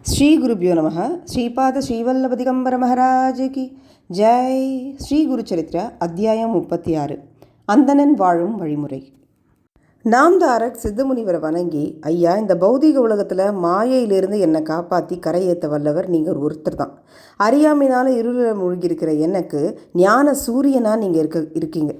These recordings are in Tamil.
ஸ்ரீ குருபியோ நம. ஸ்ரீபாத ஸ்ரீவல்லபதிகம்பர மகாராஜகி ஜெய். ஸ்ரீ குரு சரித்திர அத்தியாயம் முப்பத்தி ஆறு. அந்தணன் வாழும் வழிமுறை. நாம்தாரக் சித்தமுனிவரை வணங்கி ஐயா இந்த பௌதிக உலகத்தில் மாயையிலிருந்து என்னை காப்பாற்றி கரையேற்ற வல்லவர் நீங்கள் ஒருத்தர் தான். அறியாமையினால் இருளில் மூழ்கியிருக்கிற எனக்கு ஞான சூரியனாக நீங்கள் இருக்க இருக்கீங்க.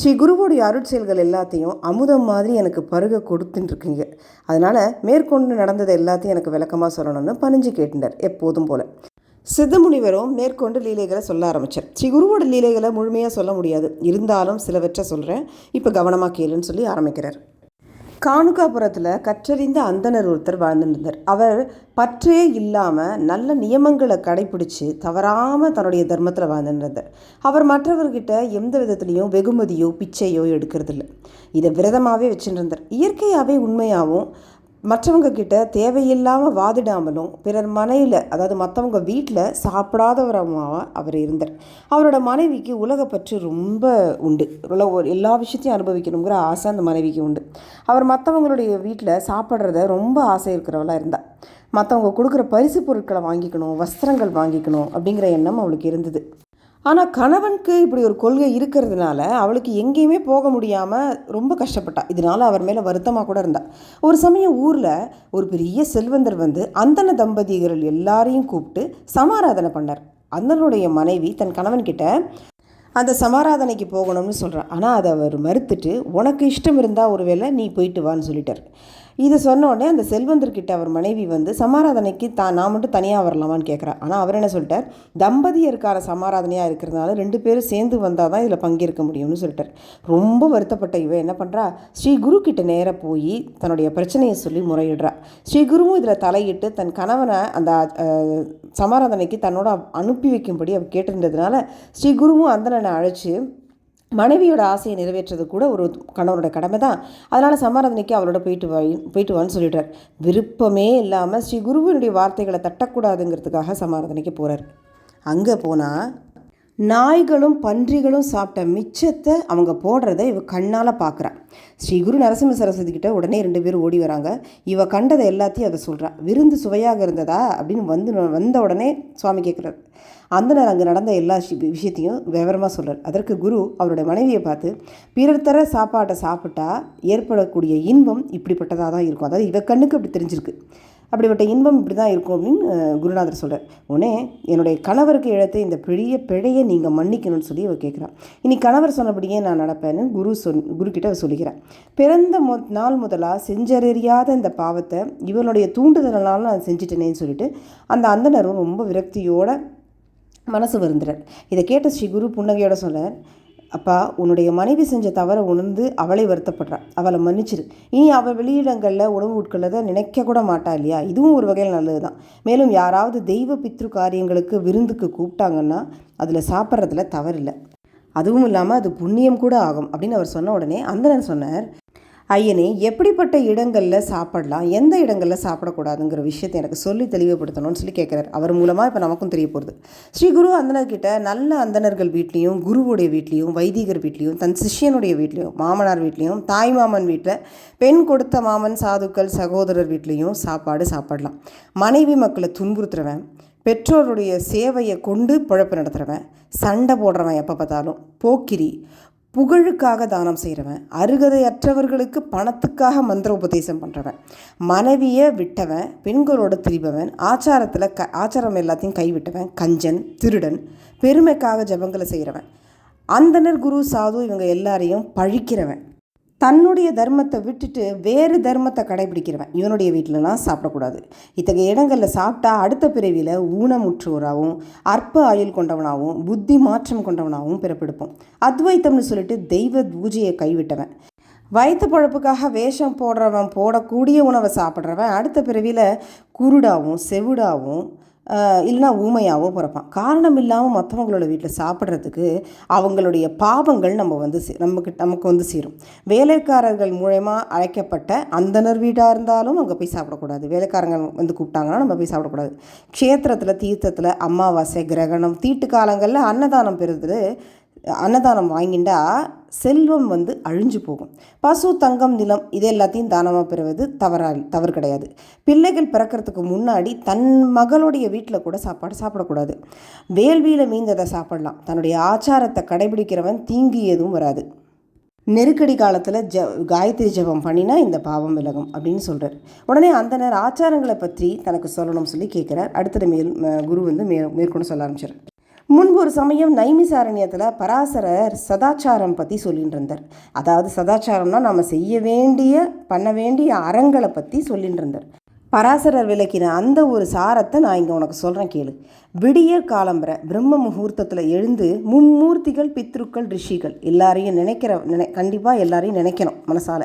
ஸ்ரீ குருவோடைய அருட்செயல்கள் எல்லாத்தையும் அமுதம் மாதிரி எனக்கு பருக கொடுத்துட்டு இருக்கீங்க அதனால் மேற்கொண்டு நடந்தது எல்லாத்தையும் எனக்கு விளக்கமாக சொல்லணும்னு பணிஞ்சு கேட்டுட்டார் எப்போதும் போல். சித்தமுனிவரும் மேற்கொண்டு லீலைகளை சொல்ல ஆரம்பித்தார் ஸ்ரீ குருவோட லீலைகளை முழுமையாக சொல்ல முடியாது. இருந்தாலும் சிலவற்றை சொல்கிறேன் இப்போ கவனமாக கேளுன்னு சொல்லி ஆரம்பிக்கிறார். காணுகாபுரத்தில் கற்றறிந்த அந்தனர் ஒருத்தர் வாழ்ந்துருந்தார். அவர் பற்றே இல்லாமல் நல்ல நியமங்களை கடைபிடிச்சு தவறாமல் தன்னுடைய தர்மத்தில் வாழ்ந்துருந்தார். அவர் மற்றவர்கிட்ட எந்த விதத்துலேயும் வெகுமதியோ பிச்சையோ எடுக்கிறதில்ல. இதை விரதமாகவே வச்சுருந்தார். இயற்கையாகவே உண்மையாகவும் மற்றவங்க கிட்ட தேவையில்லாமல் வாதிடாமலும் பிறர் மனையில் அதாவது மற்றவங்க வீட்டில் சாப்பிடாதவரமாக அவர் இருந்தார். அவரோட மனைவிக்கு உலகப்பற்று ரொம்ப உண்டு. எல்லா விஷயத்தையும் அனுபவிக்கணுங்கிற ஆசை அந்த மனைவிக்கு உண்டு. அவர் மற்றவங்களுடைய வீட்டில் சாப்பிட்றத ரொம்ப ஆசை இருக்கிறவளாக இருந்தார் மற்றவங்க கொடுக்குற பரிசு பொருட்களை வாங்கிக்கணும் வஸ்திரங்கள் வாங்கிக்கணும் அப்படிங்கிற எண்ணம் அவளுக்கு இருந்தது. ஆனால் கணவனுக்கு இப்படி ஒரு கொள்கை இருக்கிறதுனால அவளுக்கு எங்கேயுமே போக முடியாமல் ரொம்ப கஷ்டப்பட்டா. இதனால் அவர் மேலே வருத்தமாக கூட இருந்தா. ஒரு சமயம் ஊரில் ஒரு பெரிய செல்வந்தர் வந்து அந்தன தம்பதிகள் எல்லாரையும் கூப்பிட்டு சமாராதனை பண்ணார். அந்தனுடைய மனைவி தன் கணவன்கிட்ட அந்த சமாராதனைக்கு போகணும்னு சொல்கிறான் ஆனால் அதை அவர் மறுத்துட்டு உனக்கு இஷ்டம் இருந்தால் ஒருவேளை நீ போயிட்டு வான்னு சொல்லிட்டார். இதை சொன்ன உடனே அந்த செல்வந்தர்கிட்ட அவர் மனைவி வந்து சமாராதனைக்கு தான் நான் மட்டும் தனியாக வரலாமான்னு கேட்குறா ஆனால் அவர் என்ன சொல்லிட்டார் தம்பதியருக்கான சமாராதனையாக இருக்கிறதுனால ரெண்டு பேரும் சேர்ந்து வந்தால் தான் இதில் பங்கேற்க முடியும்னு சொல்லிட்டார். ரொம்ப வருத்தப்பட்ட இவ என்ன பண்ணுறா ஸ்ரீ குரு கிட்ட நேராக போய் தன்னுடைய பிரச்சனையை சொல்லி முறையிடுறா. ஸ்ரீ குருவும் இதில் தலையிட்டு தன் கணவனை அந்த சமாராதனைக்கு தன்னோட அனுப்பி வைக்கும்படி அவர் கேட்டிருந்ததுனால ஸ்ரீ குருவும் அந்தனனை அழைச்சி மனைவியோட ஆசையை நிறைவேற்றுறது கூட ஒரு கணவனோட கடமை தான். அதனால் சமாராதனைக்கு அவரோட போயிட்டு வா போயிட்டு வான்னு சொல்லிடுறார். விருப்பமே இல்லாமல் ஸ்ரீ குருவினுடைய வார்த்தைகளை தட்டக்கூடாதுங்கிறதுக்காக சமாராதனைக்கு போகிறார் அங்கே போனால் நாய்களும் பன்றிகளும் சாப்பிட்ட மிச்சத்தை அவங்க போடுறத இவ கண்ணால் பார்க்குறான் ஸ்ரீ குரு நரசிம்ம சரஸ்வதி கிட்ட உடனே ரெண்டு பேரும் ஓடி வராங்க. இவ கண்டதை எல்லாத்தையும் அதை சொல்கிறா விருந்து சுவையாக இருந்ததா அப்படின்னு வந்து வந்த உடனே சுவாமி கேட்குறாரு அந்தனர் அங்கே நடந்த எல்லா விஷயத்தையும் விவரமாக சொல்கிறார் அதற்கு குரு அவருடைய மனைவியை பார்த்து பிறர் தர சாப்பாட்டை சாப்பிட்டா ஏற்படக்கூடிய இன்பம் இப்படிப்பட்டதாக தான் இருக்கும். அதாவது இவ கண்ணுக்கு அப்படி தெரிஞ்சிருக்கு. அப்படிப்பட்ட இன்பம் இப்படி தான் இருக்கும் அப்படின்னு குருநாதர் சொல்கிறார் உடனே என்னுடைய கணவருக்கு இழத்த இந்த பெரிய பிழையை நீங்கள் மன்னிக்கணும்னு சொல்லி அவர் கேட்குறான் இனி கணவர் சொன்னபடியே நான் நடப்பேன்னு குரு சொன் குருக்கிட்ட அவர் சொல்லிக்கிறேன் பிறந்த மு நாள் முதலாக செஞ்சறியாத இந்த பாவத்தை இவனுடைய தூண்டுதலால் நான் செஞ்சிட்டேனேன்னு சொல்லிட்டு அந்த அந்தனரும் ரொம்ப விரக்தியோட மனசு வருந்துறார். இதை கேட்ட ஸ்ரீ குரு புன்னகையோட சொன்னார் அப்பா உன்னுடைய மனைவி செஞ்ச தவறை உணர்ந்து அவளை வருத்தப்படுறான் அவளை மன்னிச்சிரு. இனி அவள் வெளியிடங்களில் உணவு உட்கொள்ளதை நினைக்க கூட மாட்டா இல்லையா? இதுவும் ஒரு வகையில் நல்லது தான் மேலும் யாராவது தெய்வ பித்ரு காரியங்களுக்கு விருந்துக்கு கூப்பிட்டாங்கன்னா அதில் சாப்பிட்றதுல தவறில்லை. அதுவும் இல்லாமல் அது புண்ணியம் கூட ஆகும் அப்படின்னு அவர் சொன்ன உடனே அந்தனர் சொன்னார் ஐயனே எப்படிப்பட்ட இடங்களில் சாப்பிடலாம்? எந்த இடங்களில் சாப்பிடக்கூடாதுங்கிற விஷயத்தை எனக்கு சொல்லி தெளிவுபடுத்தணும்னு சொல்லி கேட்குறாரு. அவர் மூலமாக இப்போ நமக்கும் தெரிய போகிறது ஸ்ரீ குரு அந்தனர்கிட்ட நல்ல அந்தனர்கள் வீட்லேயும் குருவுடைய வீட்லேயும் வைதிகர் வீட்லேயும் தன் சிஷ்யனுடைய வீட்லேயும் மாமனார் வீட்லேயும் தாய் மாமன் வீட்டில் பெண் கொடுத்த மாமன் சாதுக்கள் சகோதரர் வீட்லேயும் சாப்பாடு சாப்பிடலாம். மனைவி மக்களை துன்புறுத்துறவன் பெற்றோருடைய சேவையை கொண்டு பிழப்பு நடத்துகிறவன் சண்டை போடுறவன் எப்போ பார்த்தாலும் போக்கிரி. புகழுக்காக தானம் செய்கிறவன் அருகதையற்றவர்களுக்கு பணத்துக்காக மந்திர உபதேசம் பண்ணுறவன் மனைவியை விட்டவன் பெண்களோட திரிபவன் ஆச்சாரத்தில் க ஆச்சாரம் எல்லாத்தையும் கைவிட்டவன் கஞ்சன் திருடன் பெருமைக்காக ஜபங்களை செய்கிறவன். அந்தனர் குரு சாது இவங்க எல்லாரையும் பழிக்கிறவன். தன்னுடைய தர்மத்தை விட்டுட்டு வேறு தர்மத்தை கடைபிடிக்கிறவன். இவனுடைய வீட்டிலலாம் சாப்பிடக்கூடாது. இத்தகைய இடங்களில் சாப்பிட்டா அடுத்த பிறவியில் ஊனமுற்றோராகவும் அற்ப ஆயுள் கொண்டவனாகவும் புத்தி மாற்றம் கொண்டவனாகவும் பிறப்பெடுப்போம். அத்வைத்தம்னு சொல்லிட்டு தெய்வ பூஜையை கைவிட்டவன். வயிற்று பழப்புக்காக வேஷம் போடுறவன் போடக்கூடிய உணவை சாப்பிட்றவன் அடுத்த பிறவியில் குருடாகவும் செவிடாகவும் இல்லைனா ஊமையாகவோ பிறப்பான். காரணம் இல்லாமல் மற்றவங்களோட வீட்டில் சாப்பிட்றதுக்கு அவங்களுடைய பாவங்கள் நம்ம வந்து நமக்கு நமக்கு வந்து சேரும். வேலைக்காரர்கள் மூலயமா அழைக்கப்பட்ட அந்தனர் வீடாக இருந்தாலும் அங்கே போய் சாப்பிடக்கூடாது. வேலைக்காரங்க வந்து கூப்பிட்டாங்கன்னா நம்ம போய் சாப்பிடக்கூடாது. க்ஷேத்திரத்தில் தீர்த்தத்தில் அமாவாசை கிரகணம் தீட்டு காலங்களில் அன்னதானம் பெறுறது அன்னதானம் வாங்கிண்டா செல்வம் வந்து அழிஞ்சு போகும். பசு தங்கம் நிலம் இது எல்லாத்தையும் தானமாக பெறுவது? தவறா தவறு கிடையாது. பிள்ளைகள் பிறக்கிறதுக்கு முன்னாடி தன் மகளுடைய வீட்டில் கூட சாப்பாடு சாப்பிடக்கூடாது. வேள்வியில் மீந்ததை சாப்பிடலாம். தன்னுடைய ஆச்சாரத்தை கடைபிடிக்கிறவன் தீங்கு எதுவும் வராது. நெருக்கடி காலத்தில் ஜ காயத்ரி ஜபம் பண்ணினா இந்த பாவம் விலகும் அப்படின்னு சொல்கிறார் உடனே அந்த ஆச்சாரங்களை பற்றி தனக்கு சொல்லணும்னு சொல்லி கேட்குறார். அடுத்தது மேல் குரு வந்து மே மேற்கொண்டு சொல்ல ஆரம்பிச்சார். முன்பு ஒரு சமயம் நைமிசாரண்யத்தில் பராசரர் சதாச்சாரம் பற்றி சொல்லிட்டு இருந்தார். அதாவது சதாச்சாரம்னா நம்ம செய்ய வேண்டிய பண்ண வேண்டிய அறங்களை பற்றி சொல்லிட்டு இருந்தார். பராசரர் விளக்கின அந்த ஒரு சாரத்தை நான் இங்கே உனக்கு சொல்கிறேன் கேளு. விடியற் காலம்பர பிரம்ம முகூர்த்தத்தில் எழுந்து மும்மூர்த்திகள் பித்ருக்கள் ரிஷிகள் எல்லாரையும் நினைக்கிற நினை கண்டிப்பாக எல்லாரையும் நினைக்கணும் மனசால.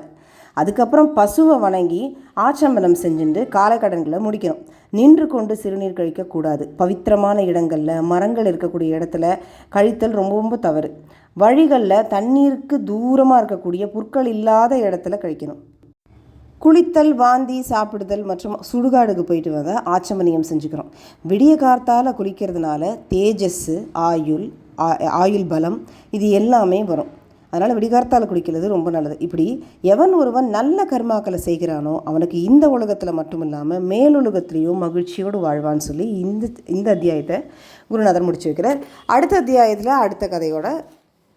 அதுக்கப்புறம் பசுவை வணங்கி ஆச்சம்பனம் செஞ்சுட்டு காலக்கடன்களை முடிக்கணும். நின்று கொண்டு சிறுநீர் கழிக்கக்கூடாது. பவித்திரமான இடங்களில் மரங்கள் இருக்கக்கூடிய இடத்துல கழித்தல் ரொம்ப ரொம்ப தவறு. வழிகளில் தண்ணீருக்கு தூரமாக இருக்கக்கூடிய புற்கள் இல்லாத இடத்துல கழிக்கணும். குளித்தல் வாந்தி சாப்பிடுதல் மற்றும் சுடுகாடுக்கு போயிட்டு வந்த ஆச்சமனியம் செஞ்சுக்கிறோம். விடிய கார்த்தால் குளிக்கிறதுனால தேஜஸ் ஆயுள் ஆ- ஆயுள் பலம் இது எல்லாமே வரும். அதனால் விடிகார்த்தால் குடிக்கிறது ரொம்ப நல்லது. இப்படி எவன் ஒருவன் நல்ல கர்மாக்களை செய்கிறானோ அவனுக்கு இந்த உலகத்தில் மட்டும் இல்லாமல் மேலுலகத்திலையும் மகிழ்ச்சியோடு வாழ்வான்னு சொல்லி இந்த இந்த அத்தியாயத்தை குருநாதர் முடிச்சு வைக்கிறார். அடுத்த அத்தியாயத்தில் அடுத்த கதையோட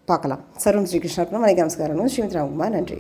பார்க்கலாம். சர்வம் ஸ்ரீகிருஷ்ணார்ப்பணம் வணக்கம். நமஸ்காரம். ஸ்ரீமித் ராம்குமார். நன்றி.